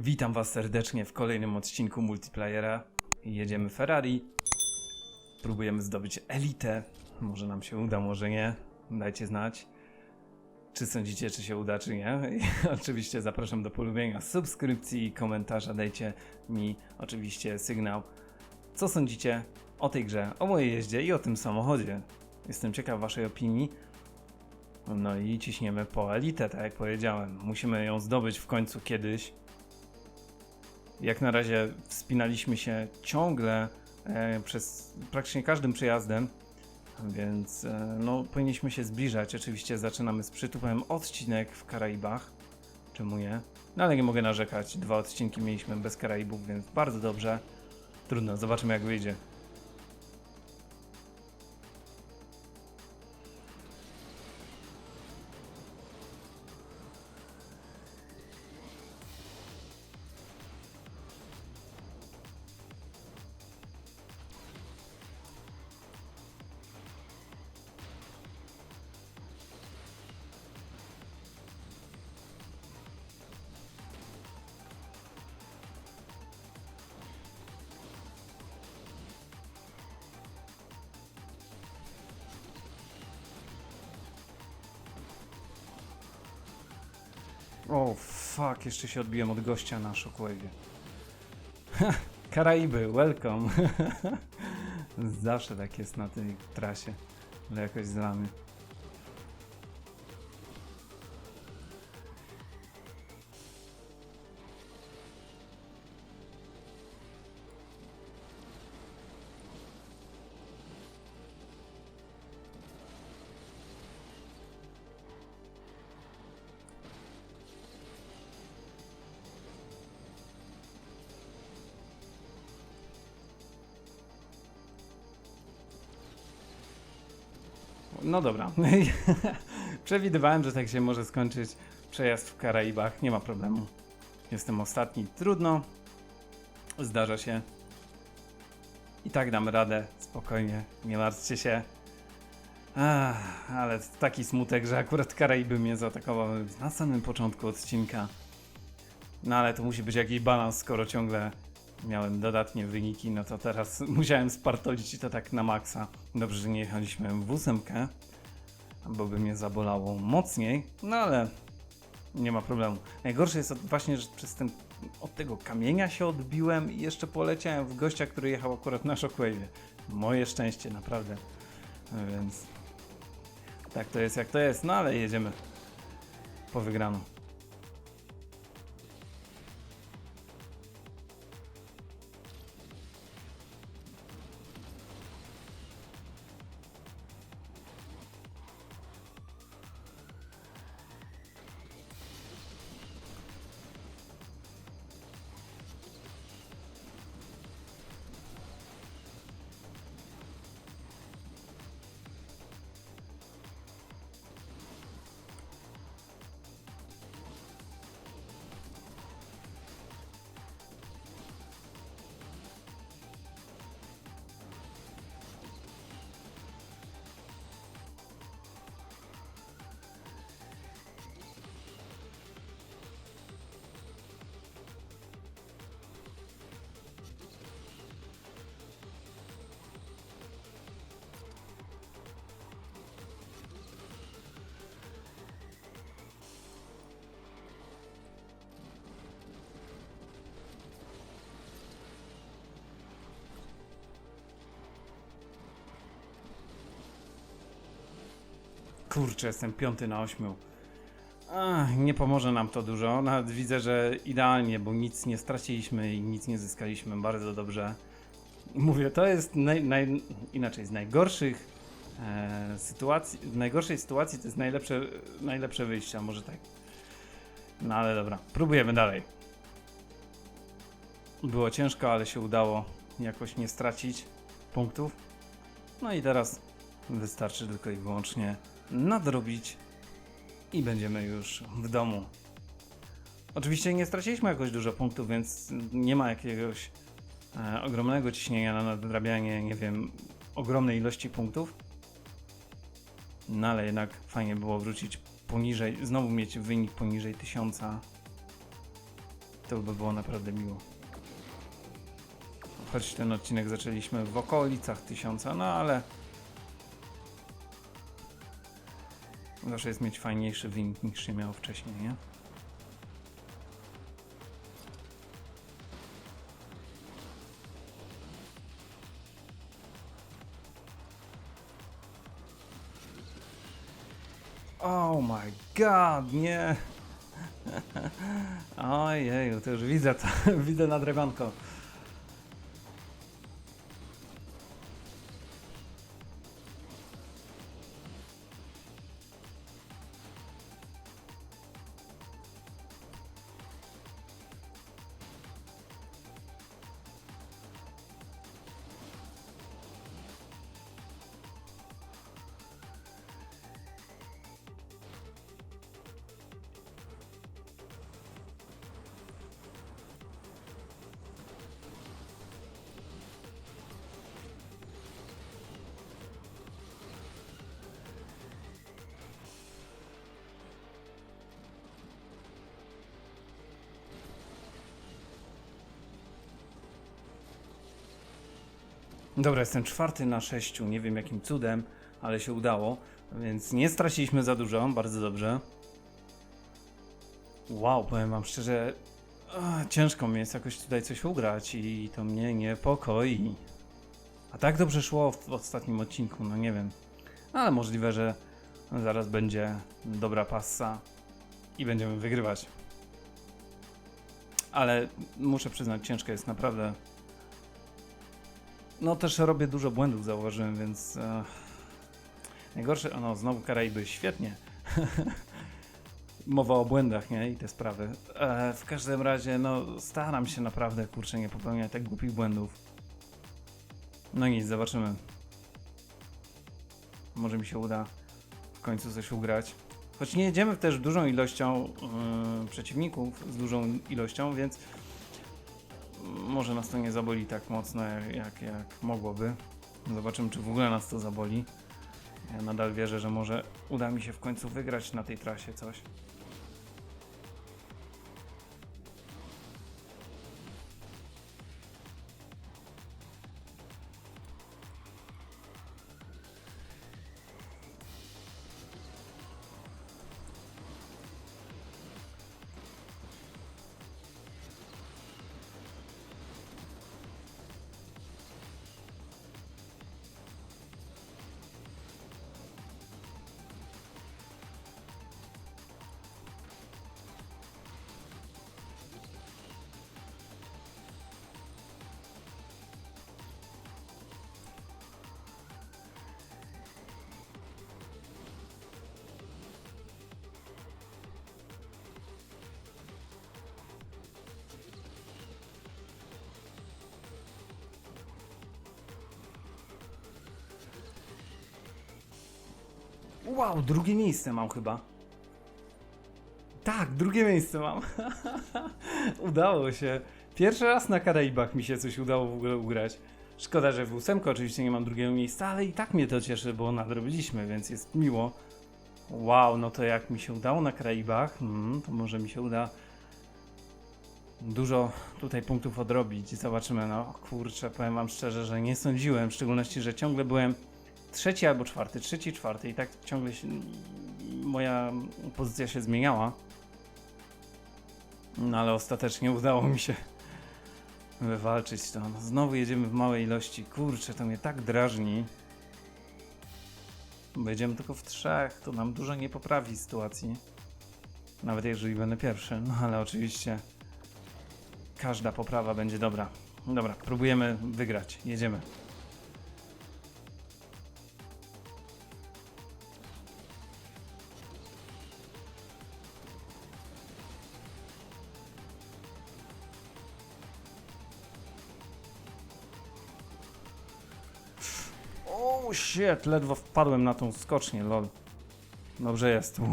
Witam Was serdecznie w kolejnym odcinku multiplayera. Jedziemy Ferrari. Próbujemy zdobyć elitę. Może nam się uda, może nie. Dajcie znać. Czy sądzicie, czy się uda, czy nie? I oczywiście zapraszam do polubienia, subskrypcji i komentarza. Dajcie mi oczywiście sygnał, co sądzicie o tej grze, o mojej jeździe i o tym samochodzie. Jestem ciekaw Waszej opinii. No i ciśniemy po elitę, tak jak powiedziałem. Musimy ją zdobyć w końcu kiedyś. Jak na razie wspinaliśmy się ciągle e, przez praktycznie każdym przejazdem, więc e, no, powinniśmy się zbliżać. Oczywiście zaczynamy z przytupem odcinek w Karaibach. Czemu nie? No ale nie mogę narzekać. Dwa odcinki mieliśmy bez Karaibów, więc bardzo dobrze. Trudno, zobaczymy jak wyjdzie. O, fuck, jeszcze się odbiłem od gościa na Shockwave'ie. Karaiby, welcome. Zawsze tak jest na tej trasie, ale jakoś znamy. No dobra. Przewidywałem, że tak się może skończyć przejazd w Karaibach. Nie ma problemu. Jestem ostatni. Trudno. Zdarza się. I tak dam radę. Spokojnie. Nie martwcie się. Ach, ale taki smutek, że akurat Karaiby mnie zaatakowały na samym początku odcinka. No ale to musi być jakiś balans, skoro ciągle miałem dodatnie wyniki, no to teraz musiałem spartolić to tak na maksa. Dobrze, że nie jechaliśmy w ósemkę, bo by mnie zabolało mocniej, no ale nie ma problemu. Najgorsze jest właśnie, że przez ten, od tego kamienia się odbiłem i jeszcze poleciałem w gościa, który jechał akurat na Shockwave'ie. Moje szczęście, naprawdę. Więc tak to jest jak to jest, no ale jedziemy po wygraną. Kurczę, jestem piąty na ośmiu. Ach, nie pomoże nam to dużo. Nawet widzę, że idealnie, bo nic nie straciliśmy i nic nie zyskaliśmy. Bardzo dobrze. Mówię, to jest naj, naj, inaczej, z najgorszych e, sytuacji, w najgorszej sytuacji to jest najlepsze, najlepsze wyjście, może tak. No ale dobra, próbujemy dalej. Było ciężko, ale się udało jakoś nie stracić punktów. No i teraz wystarczy tylko i wyłącznie nadrobić i będziemy już w domu. Oczywiście nie straciliśmy jakoś dużo punktów, więc nie ma jakiegoś e, ogromnego ciśnienia na nadrabianie, nie wiem, ogromnej ilości punktów. No ale jednak fajnie było wrócić poniżej, znowu mieć wynik poniżej 1000. To by było naprawdę miło. Choć ten odcinek zaczęliśmy w okolicach tysiąca, no ale zawsze jest mieć fajniejszy wynik niż się miało wcześniej, nie? Oh my god, nie! Ojeju, to już widzę to, widzę na drewionko. Dobra, jestem czwarty na sześciu, nie wiem jakim cudem, ale się udało, więc nie straciliśmy za dużo, bardzo dobrze. Wow, powiem wam szczerze, a, ciężko mi jest jakoś tutaj coś ugrać i to mnie niepokoi. A tak dobrze szło w ostatnim odcinku, no nie wiem. Ale możliwe, że zaraz będzie dobra passa i będziemy wygrywać. Ale muszę przyznać, ciężko jest naprawdę. No też robię dużo błędów, zauważyłem, więc e, najgorsze, no znowu Karaiby, świetnie. Mowa o błędach, nie? I te sprawy. E, w każdym razie, no staram się naprawdę, kurczę, nie popełniać tak głupich błędów. No nic, zobaczymy. Może mi się uda w końcu coś ugrać. Choć nie jedziemy też dużą ilością yy, przeciwników, z dużą ilością, więc może nas to nie zaboli tak mocno, jak, jak, mogłoby. Zobaczymy, czy w ogóle nas to zaboli. Ja nadal wierzę, że może uda mi się w końcu wygrać na tej trasie coś. Wow, drugie miejsce mam chyba. Tak, drugie miejsce mam. udało się. Pierwszy raz na Karaibach mi się coś udało w ogóle ugrać. Szkoda, że w ósemkę oczywiście nie mam drugiego miejsca, ale i tak mnie to cieszy, bo nadrobiliśmy, więc jest miło. Wow, no to jak mi się udało na Karaibach, mm, to może mi się uda dużo tutaj punktów odrobić. Zobaczymy, no kurczę, powiem wam szczerze, że nie sądziłem, w szczególności, że ciągle byłem trzeci albo czwarty, trzeci, czwarty i tak ciągle się, moja pozycja się zmieniała. No ale ostatecznie udało mi się wywalczyć to. No, znowu jedziemy w małej ilości. Kurczę, to mnie tak drażni. Bo jedziemy tylko w trzech, to nam dużo nie poprawi sytuacji. Nawet jeżeli będę pierwszy, no ale oczywiście każda poprawa będzie dobra. Dobra, próbujemy wygrać. Jedziemy. O, shit, ledwo wpadłem na tą skocznię, lol. Dobrze jest. Uff.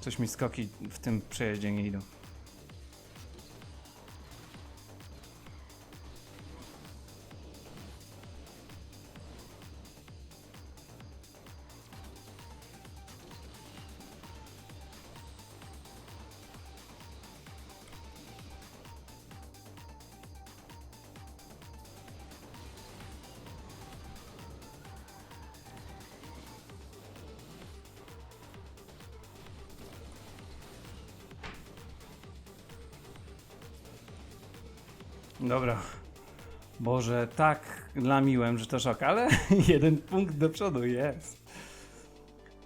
Coś mi skoki w tym przejeździe nie idą. Dobra. Boże, tak lamiłem, że to szok, ale jeden punkt do przodu jest.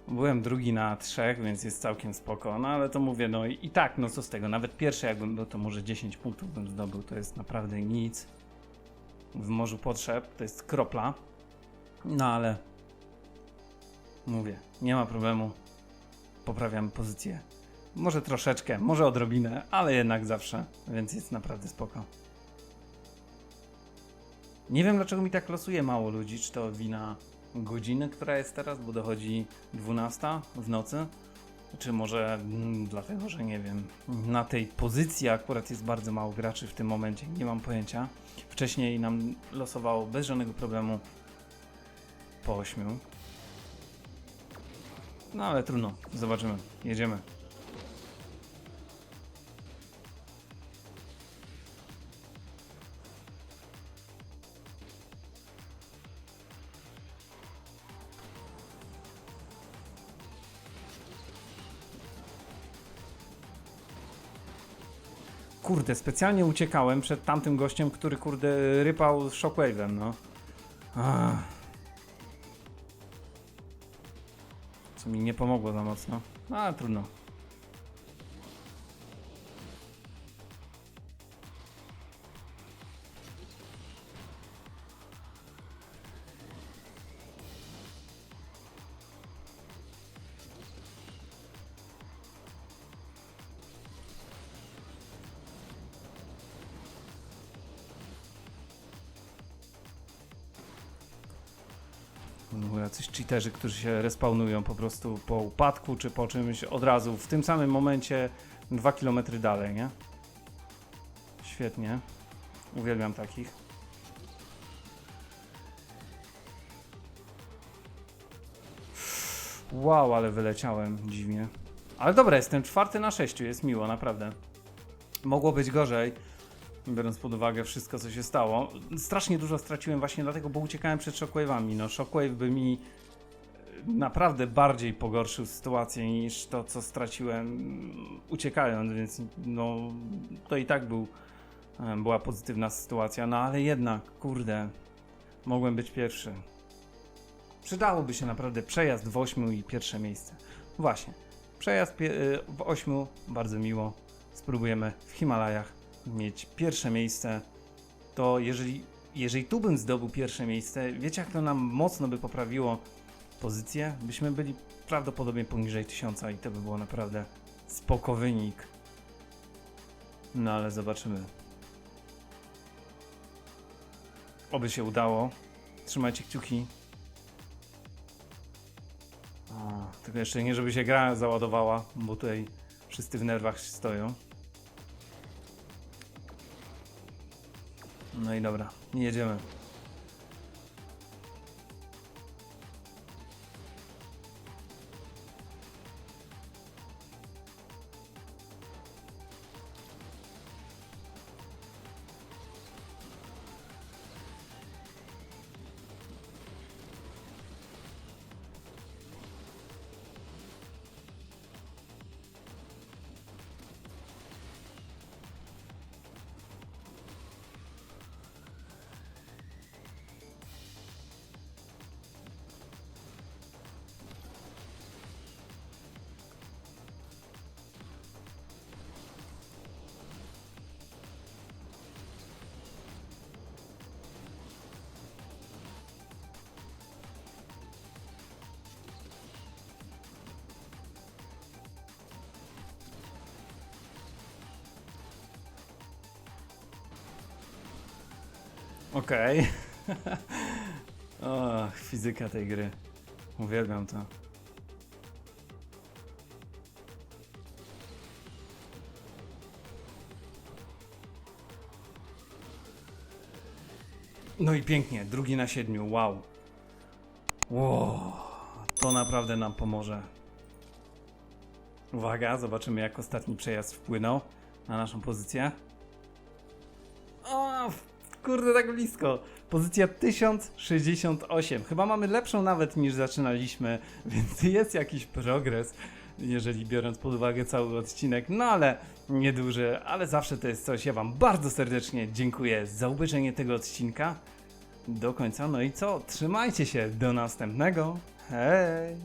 Byłem drugi na trzech, więc jest całkiem spoko, no ale to mówię, no i, tak, no co z tego, nawet pierwszy jakbym był, to może 10 punktów bym zdobył, to jest naprawdę nic. W morzu potrzeb, to jest kropla. No ale mówię, nie ma problemu. Poprawiamy pozycję. Może troszeczkę, może odrobinę, ale jednak zawsze, więc jest naprawdę spoko. Nie wiem dlaczego mi tak losuje mało ludzi, czy to wina godziny, która jest teraz, bo dochodzi 12 w nocy, czy może mm, dlatego, że nie wiem, na tej pozycji akurat jest bardzo mało graczy w tym momencie, nie mam pojęcia. Wcześniej nam losowało bez żadnego problemu po 8. No ale trudno, zobaczymy, jedziemy. Kurde, specjalnie uciekałem przed tamtym gościem, który kurde rypał shockwave'em, no. Ach. Co mi nie pomogło za mocno. No, ale trudno. Jacyś cheaterzy, którzy się respawnują po prostu po upadku czy po czymś od razu, w tym samym momencie dwa kilometry dalej, nie? Świetnie. Uwielbiam takich. Wow, ale wyleciałem dziwnie. Ale dobra, jestem czwarty na sześciu, jest miło, naprawdę. Mogło być gorzej, biorąc pod uwagę wszystko, co się stało. Strasznie dużo straciłem właśnie dlatego, bo uciekałem przed shockwave'ami. No, shockwave by mi e, naprawdę bardziej pogorszył sytuację niż to, co straciłem uciekając, więc no, to i tak był, e, była pozytywna sytuacja. No, ale jednak, kurde, mogłem być pierwszy. Przydałoby się naprawdę przejazd w ośmiu i pierwsze miejsce. Właśnie, przejazd y, w ośmiu, bardzo miło. Spróbujemy w Himalajach mieć pierwsze miejsce. To jeżeli, jeżeli tu bym zdobył pierwsze miejsce, wiecie jak to nam mocno by poprawiło pozycję? Byśmy byli prawdopodobnie poniżej tysiąca i to by było naprawdę spoko wynik. No ale zobaczymy. Oby się udało. Trzymajcie kciuki. O, tylko jeszcze nie, żeby się gra załadowała, bo tutaj wszyscy w nerwach stoją. No i dobra, jedziemy. Okej. o, fizyka tej gry. Uwielbiam to. No i pięknie, drugi na siedmiu, wow. Wow, to naprawdę nam pomoże. Uwaga, zobaczymy jak ostatni przejazd wpłynął na naszą pozycję. O, kurde, tak blisko. Pozycja 1068. Chyba mamy lepszą nawet niż zaczynaliśmy, więc jest jakiś progres. jeżeli biorąc pod uwagę cały odcinek, no ale nieduży, ale zawsze to jest coś. Ja Wam bardzo serdecznie dziękuję za obejrzenie tego odcinka do końca. No i co? Trzymajcie się, do następnego. Hej!